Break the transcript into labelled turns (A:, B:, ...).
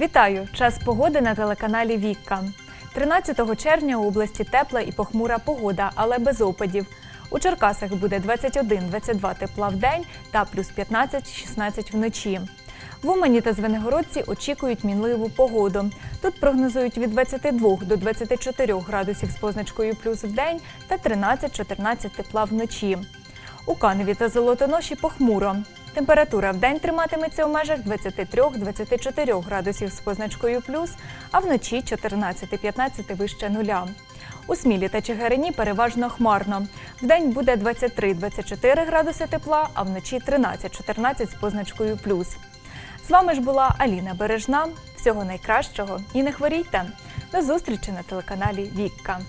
A: Вітаю! Час погоди на телеканалі Вікка. 13 червня у області тепла і похмура погода, але без опадів. У Черкасах буде 21-22 тепла в день та плюс 15-16 вночі. В Умані та Звенигородці очікують мінливу погоду. Тут прогнозують від 22 до 24 градусів з позначкою плюс в день та 13-14 тепла вночі. У Каневі та Золотоноші похмуро. Температура в день триматиметься у межах 23-24 градусів з позначкою плюс, а вночі 14-15 вище нуля. У Смілі та Чигирині переважно хмарно. Вдень буде 23-24 градуси тепла, а вночі 13-14 з позначкою плюс. З вами ж була Аліна Бережна. Всього найкращого і не хворійте. До зустрічі на телеканалі Вікка.